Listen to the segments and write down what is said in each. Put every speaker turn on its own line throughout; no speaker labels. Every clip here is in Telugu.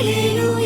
ఇది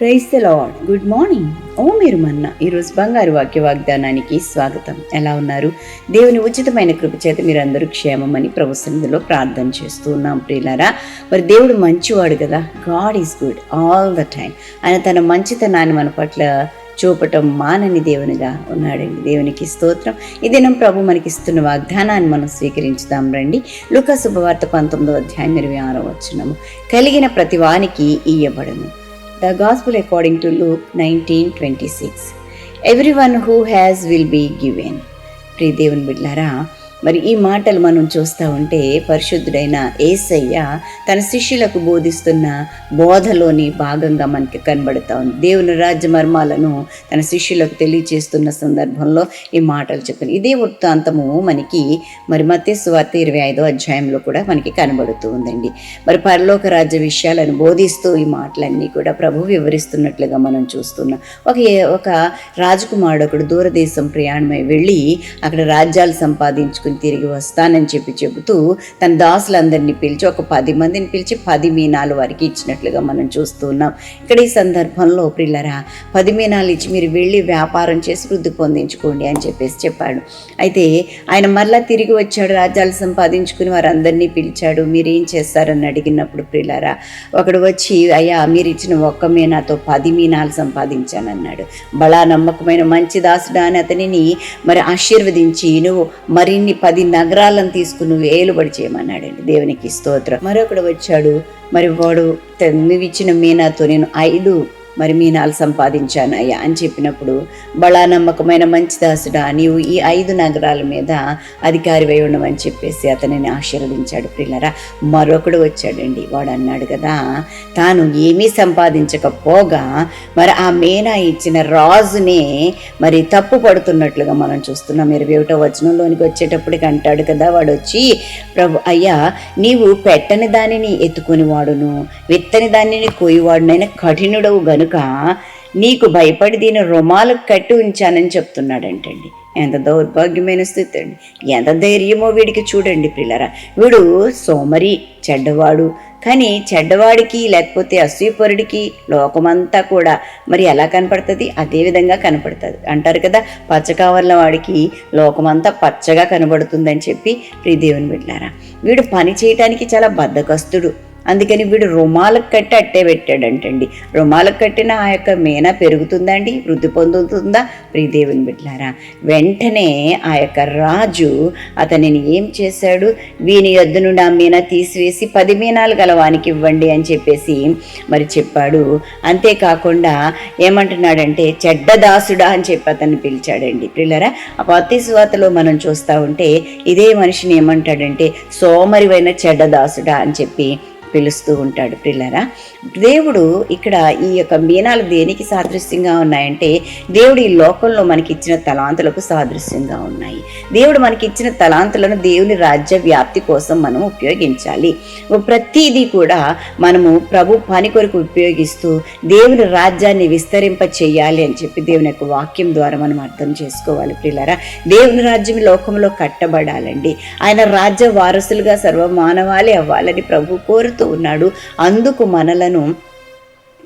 praise the Lord good morning ఓ మీరు మన్న
ఈరోజు బంగారు వాక్య వాగ్దానానికి స్వాగతం. ఎలా ఉన్నారు? దేవుని ఉచితమైన కృప చేత మీరందరూ క్షేమమని ప్రభు సన్నిధిలో ప్రార్థన చేస్తూ ఉన్నాం ప్రియులారా. మరి దేవుడు మంచివాడు కదా? God is good all the time ఆయన తన మంచితనాన్ని మన పట్ల చూపటం మానని దేవునిగా ఉన్నాడండి. దేవునికి స్తోత్రం. ఈ దినం ప్రభు మనకిస్తున్న వాగ్దానాన్ని మనం స్వీకరించుదాం రండి. లుక శుభవార్త పంతొమ్మిదో అధ్యాయం ఇరవై ఆరో వచ్చినము కలిగిన ప్రతి వానికి ఇయ్యబడను. The Gospel according to Luke 19:26. Everyone who has will be given. ప్రియ దేవుని బిడ్లారా మరి ఈ మాటలు మనం చూస్తూ ఉంటే పరిశుద్ధుడైన ఏసయ్య తన శిష్యులకు బోధిస్తున్న బోధలోని భాగంగా మనకి కనబడుతూ ఉంది. దేవుని రాజ్య మర్మాలను తన శిష్యులకు తెలియచేస్తున్న సందర్భంలో ఈ మాటలు చెప్పాను ఇదే వృత్తాంతము మనకి మరి మత్స్యవార్త ఇరవై ఐదో అధ్యాయంలో కూడా మనకి కనబడుతూ ఉందండి. మరి పరలోక రాజ్య విషయాలను బోధిస్తూ ఈ మాటలన్నీ కూడా ప్రభు వివరిస్తున్నట్లుగా మనం చూస్తున్నాం ఒక ఒక రాజకుమారుడు ఒకడు దూరదేశం ప్రయాణమై వెళ్ళి అక్కడ రాజ్యాలు సంపాదించుకుని తిరిగి వస్తానని చెప్పి చెబుతూ తన దాసులందరినీ పిలిచి ఒక పది మందిని పిలిచి పది మీనాలు వారికి ఇచ్చినట్లుగా మనం చూస్తున్నాం ఇక్కడ ఈ సందర్భంలో ప్రిల్లరా పది మీనాలు ఇచ్చి మీరు వెళ్ళి వ్యాపారం చేసి వృద్ధి పొందించుకోండి అని చెప్పేసి చెప్పాడు. అయితే ఆయన మరలా తిరిగి వచ్చాడు రాజ్యాలు సంపాదించుకుని వారందరినీ పిలిచాడు. మీరు ఏం చేస్తారని అడిగినప్పుడు ప్రిల్లరా ఒకడు వచ్చి అయ్యా మీరు ఇచ్చిన ఒక్క మీనాతో పది మీనాలు సంపాదించానన్నాడు. బలా నమ్మకమైన మంచి దాసుడా అని అతనిని మరి ఆశీర్వదించి నువ్వు మరిన్ని పది నగరాలను తీసుకుని నువ్వు ఏలుబడి చేయమన్నాడండి. దేవునికి స్తోత్రం. మరొకడు వచ్చాడు. మరి వాడు నువ్వు ఇచ్చిన మీనాతో నేను ఐదు మరి మీనాలు సంపాదించాను అయ్యా అని చెప్పినప్పుడు బళా నమ్మకమైన మంచి దాసుడా నీవు ఈ ఐదు నగరాల మీద అధికారి ఉండమని చెప్పేసి అతనిని ఆశీర్వదించాడు పిల్లరా మరొకడు వచ్చాడండి వాడు అన్నాడు కదా తాను ఏమీ సంపాదించకపోగా మరి ఆ మీనా ఇచ్చిన రాజునే మరి తప్పు పడుతున్నట్లుగా మనం చూస్తున్నాం. ఇరవై ఒకటో వచనంలోనికి వచ్చేటప్పటికి అంటాడు కదా వాడు వచ్చి ప్రభు అయ్యా నీవు పెట్టని దానిని ఎత్తుకుని వాడును విత్తని దానిని కోయివాడునైనా కఠినుడవు గనుక నీకు భయపడి దీని రుమాలకు కట్టి ఉంచానని చెప్తున్నాడంటండి. ఎంత దౌర్భాగ్యమైన స్థితి అండి. ఎంత ధైర్యమో వీడికి చూడండి పిల్లరా వీడు సోమరి చెడ్డవాడు. కానీ చెడ్డవాడికి లేకపోతే అసూయపరుడికి లోకమంతా కూడా మరి ఎలా కనపడుతుంది? అదే విధంగా కనపడుతుంది. అంటారు కదా పచ్చ కావర్ల వాడికి లోకమంతా పచ్చగా కనబడుతుందని చెప్పి ప్రిదేవుని బిడ్డారా వీడు పని చేయటానికి చాలా బద్దకస్తుడు. అందుకని వీడు రుమాలకు కట్టి అట్టే పెట్టాడంటండి. రుమాలకు కట్టిన ఆ యొక్క మేన పెరుగుతుందండి వృద్ధి పొందుతుందా? ప్రీదేవిని బిడ్లారా వెంటనే ఆ యొక్క రాజు అతనిని ఏం చేశాడు? వీని యొద్ద నుండి ఆ మీన తీసివేసి పది మీనాలు గలవానికి ఇవ్వండి అని చెప్పేసి మరి చెప్పాడు. అంతేకాకుండా ఏమంటున్నాడంటే చెడ్డ దాసుడా అని చెప్పి అతన్ని పిలిచాడండి. పిల్లరా ఆ పత్తి సువార్తలో మనం చూస్తూ ఉంటే ఇదే మనిషిని ఏమంటాడంటే సోమరివైన చెడ్డ దాసుడా అని చెప్పి పిలుస్తూ ఉంటాడు పిల్లరా. దేవుడు ఇక్కడ ఈ యొక్క మీనాలు దేనికి సాదృశ్యంగా ఉన్నాయంటే దేవుడు ఈ లోకంలో మనకి ఇచ్చిన తలాంతులకు సాదృశ్యంగా ఉన్నాయి. దేవుడు మనకి ఇచ్చిన తలాంతులను దేవుని రాజ్య వ్యాప్తి కోసం మనం ఉపయోగించాలి. ప్రతిదీ కూడా మనము ప్రభు పని కొరకు ఉపయోగిస్తూ దేవుని రాజ్యాన్ని విస్తరింప చేయాలి అని చెప్పి దేవుని యొక్క వాక్యం ద్వారా మనం అర్థం చేసుకోవాలి పిల్లరా. దేవుని రాజ్యం లోకంలో కట్టబడాలండి. ఆయన రాజ్య వారసులుగా సర్వమానవాళి అవ్వాలని ప్రభు కోరుతూ ఉన్నాడు. అందుకు మనలను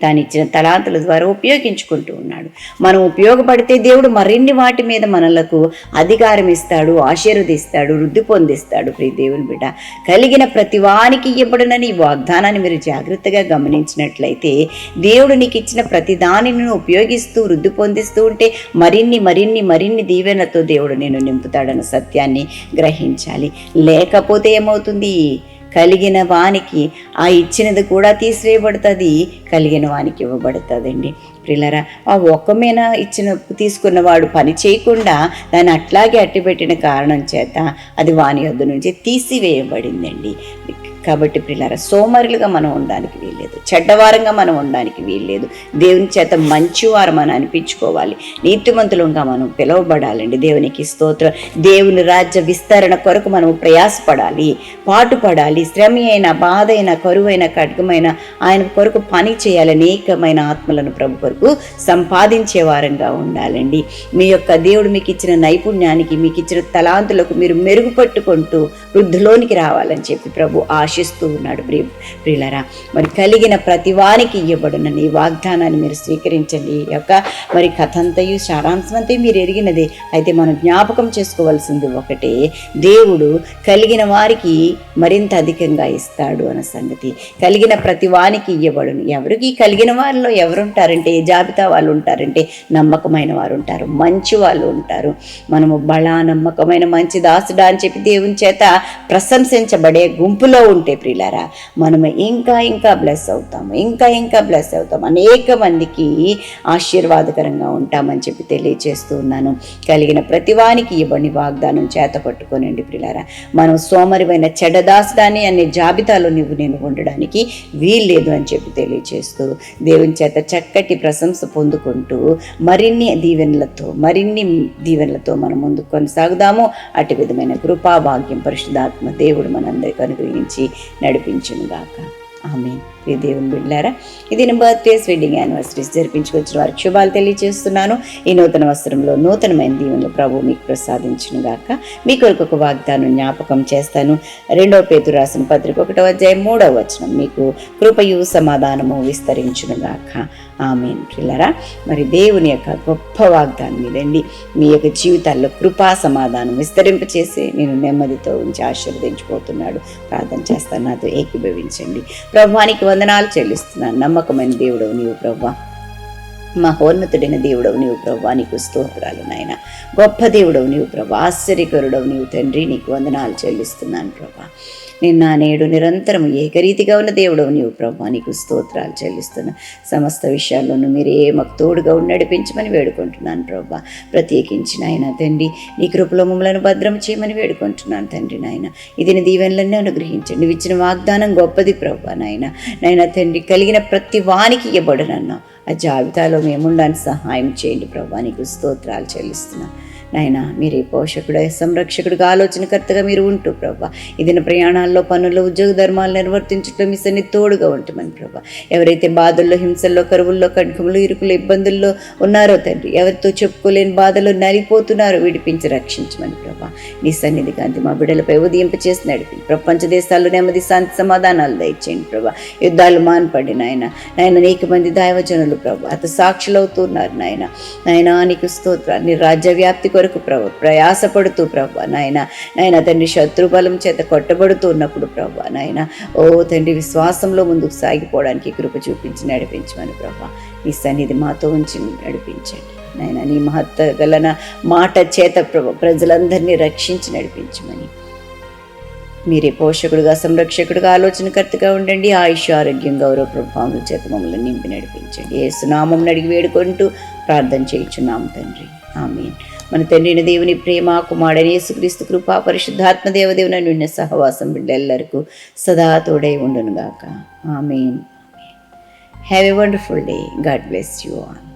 తాను ఇచ్చిన తలాంతుల ద్వారా ఉపయోగించుకుంటూ ఉన్నాడు. మనం ఉపయోగపడితే దేవుడు మరిన్ని వాటి మీద మనలకు అధికారం ఇస్తాడు ఆశీర్వదిస్తాడు వృద్ధి పొందిస్తాడు. ప్రియ దేవుని బిడ్డ కలిగిన ప్రతి వానికి ఇవ్వబడునని ఈ వాగ్దానాన్ని మీరు జాగ్రత్తగా గమనించినట్లయితే దేవుడు నీకు ఇచ్చిన ప్రతి దానిని ఉపయోగిస్తూ వృద్ధి పొందిస్తూ ఉంటే మరిన్ని మరిన్ని మరిన్ని దీవెనతో దేవుడు నేను నింపుతాడన్న సత్యాన్ని గ్రహించాలి. లేకపోతే ఏమవుతుంది? కలిగిన వానికి ఆ ఇచ్చినది కూడా తీసివేయబడుతుంది. కలిగిన వానికి ఇవ్వబడుతుందండి. ప్రిల్లరా ఆ ఒక్కమైన ఇచ్చిన తీసుకున్నవాడు పని చేయకుండా దాన్ని అట్లాగే అట్టిపెట్టిన కారణం చేత అది వాని వద్ద నుంచి తీసివేయబడిందండి. కాబట్టి పిల్లర సోమరులుగా మనం ఉండడానికి వీల్లేదు. చెడ్డవారంగా మనం ఉండడానికి వీల్లేదు. దేవుని చేత మంచివారం మనం అనిపించుకోవాలి. నీతిమంతులుగా మనం పిలువబడాలండి. దేవునికి స్తోత్రం. దేవుని రాజ్య విస్తరణ కొరకు మనం ప్రయాసపడాలి పాటుపడాలి. శ్రమ అయిన బాధ అయిన కరువైన ఖడ్గమైన ఆయన కొరకు పని చేయాలి అనేకమైన ఆత్మలను ప్రభు కొరకు సంపాదించే వారంగా ఉండాలండి. మీ యొక్క దేవుడు మీకు ఇచ్చిన నైపుణ్యానికి మీకు ఇచ్చిన తలాంతులకు మీరు మెరుగుపట్టుకుంటూ వృద్ధిలోనికి రావాలని చెప్పి ప్రభు ఆశ ఆశిస్తూ ఉన్నాడు ప్రియ ప్రియులరా. మరి కలిగిన ప్రతి వానికి ఇవ్వబడిన. నీ వాగ్దానాన్ని మీరు స్వీకరించండి. ఈ యొక్క మరి కథ అంతయు సారాంశం మీరు ఎరిగినదే అయితే మనం జ్ఞాపకం చేసుకోవాల్సింది ఒకటే. దేవుడు కలిగిన వారికి మరింత అధికంగా ఇస్తాడు అన్న సంగతి. కలిగిన ప్రతి వానికి ఇవ్వబడును. ఎవరికి కలిగిన వారిలో ఎవరుంటారంటే ఏ జాబితా వాళ్ళు ఉంటారంటే నమ్మకమైన వారు ఉంటారు. మంచి వాళ్ళు ఉంటారు. మనము బలా నమ్మకమైన మంచి దాసుడా అని చెప్పి దేవుని చేత ప్రశంసించబడే గుంపులో ఉంటారు ఉంటే ప్రియులారా మనము ఇంకా ఇంకా బ్లెస్ అవుతాము ఇంకా ఇంకా బ్లెస్ అవుతాం అనేక మందికి ఆశీర్వాదకరంగా ఉంటామని చెప్పి తెలియజేస్తూ ఉన్నాను. కలిగిన ప్రతివానికి ఇవ్వని వాగ్దానం చేత పట్టుకోనండి ప్రిలారా మనం సోమరివైన చెడదాసుడాని అనే జాబితాలో నువ్వు నేను ఉండడానికి వీల్లేదు అని చెప్పి తెలియజేస్తూ దేవుని చేత చక్కటి ప్రశంస పొందుకుంటూ మరిన్ని దీవెనలతో మరిన్ని దీవెనలతో మనం ముందుకు కొనసాగుదాము. అటు విధమైన కృపా భాగ్యం పరిశుద్ధాత్మ దేవుడు మనందరికీ అనుగ్రహించి నడిపించునుగాక. ఆమె ప్రియ దేవుని బిడ్డారా ఇది నా బర్త్డేస్ వెడ్డింగ్ యానివర్సరీస్ జరిపించుకొచ్చిన వారికి శుభాలు తెలియజేస్తున్నాను. ఈ నూతన వస్త్రంలో నూతనమైన దీవెనలు ప్రభు మీకు ప్రసాదించును గాక. మీ కొరకు ఒక వాగ్దానం జ్ఞాపకం చేస్తాను. రెండవ పేరు రాసిన పత్రిక ఒకటో అధ్యాయం మూడవ వచనం మీకు కృపయు సమాధానము విస్తరించును గాక. ఆమె పిల్లరా మరి దేవుని యొక్క గొప్ప వాగ్దానం ఇదండి. మీ యొక్క జీవితాల్లో కృపా సమాధానం విస్తరింపచేసి నేను నెమ్మదితో ఉంచి ఆశీర్వదించిపోతున్నాడు. ప్రార్థన చేస్తాను. నాతో ఏకీభవించండి. ప్రభానికి వందనాలు చెల్లిస్తున్నాను. నమ్మకమైన దేవుడు నీవు ప్రభా మహోన్నతుడైన దేవుడవు నీవు ప్రభా నీకు స్తోత్రాలు నాయన. గొప్ప దేవుడవు నీవు ప్రభా ఆశ్చర్యకరుడవు నీవు తండ్రి నీకు వందనాలు చెల్లిస్తున్నాను ప్రభా. నిన్న నేడు నిరంతరం ఏకరీతిగా ఉన్న దేవుడవు నీవు ప్రభా నీకు స్తోత్రాలు చెల్లిస్తున్నా. సమస్త విషయాల్లోనూ మీరే మాకు తోడుగా ఉండి నడిపించమని వేడుకుంటున్నాను ప్రభా. ప్రత్యేకించి నాయన తండ్రి నీ కృపలో మమ్మలను భద్రం చేయమని వేడుకుంటున్నాను తండ్రి నాయన. ఇది నీ దీవెనలన్నీ అనుగ్రహించండి. నువ్వు ఇచ్చిన వాగ్దానం గొప్పది ప్రభా నాయన. నాయన తండ్రి కలిగిన ప్రతి వానికి ఇవ్వబడనన్నా. ఆ జాబితాలో మేముండడానికి సహాయం చేయండి ప్రభా. నీకు స్తోత్రాలు చెల్లిస్తున్నాను నాయన మీరే పోషకుడు సంరక్షకుడిగా ఆలోచనకర్తగా మీరు ఉంటూ ప్రభా ఇదిన ప్రయాణాల్లో పనుల్లో ఉద్యోగ ధర్మాలు నిర్వర్తించడం మీ సన్ని తోడుగా ఉంటుమని ప్రభా ఎవరైతే బాధల్లో హింసల్లో కరువుల్లో కణకములు ఇరుకులు ఇబ్బందుల్లో ఉన్నారో తండ్రి ఎవరితో చెప్పుకోలేని బాధలు నలిపోతున్నారో విడిపించి రక్షించమని ప్రభా నీ సన్నిధి కాంతి మా బిడ్డలపై ఉదయింప చేసి నడిపి. ప్రపంచ దేశాల్లో నెమ్మది శాంతి సమాధానాలు దయచేయండి ప్రభా యుద్ధాలు మాన్పడి నాయన. నాయన నీకు మంది దైవజనులు ప్రభా అత సాక్షులవుతున్నారు నాయన. నాయన నీకు స్తోత్ర నీ రాజ్య వ్యాప్తి కొరకు ప్రభు ప్రయాసపడుతూ ప్రభా నాయన నాయన తండ్రి శత్రు బలం చేత కొట్టబడుతూ ఉన్నప్పుడు ప్రభా నాయన ఓ తండ్రి విశ్వాసంలో ముందుకు సాగిపోవడానికి కృప చూపించి నడిపించమని ప్రభా నీ సన్నిధి మాతో ఉంచి నడిపించండి. నాయన నీ మహత్త గలన మాట చేత ప్రభు ప్రజలందరినీ రక్షించి నడిపించమని మీరే పోషకుడుగా సంరక్షకుడుగా ఆలోచనకర్తగా ఉండండి. ఆయుష్ ఆరోగ్యం గౌరవ ప్రభావం చేత మమ్మల్ని నింపి నడిపించండి. ఏ సునామం అడిగి వేడుకుంటూ ప్రార్థన చేయించున్నాము తండ్రి. ఆమె మన తండ్రిని దేవుని ప్రేమ కుమారుడని యేసుక్రీస్తు కృప పరిశుద్ధాత్మ దేవదేవుని నిన్న సహవాసం బిడ్డెల్లరకు సదా తోడై ఉండునుగాక. Amen have a wonderful day God
bless you all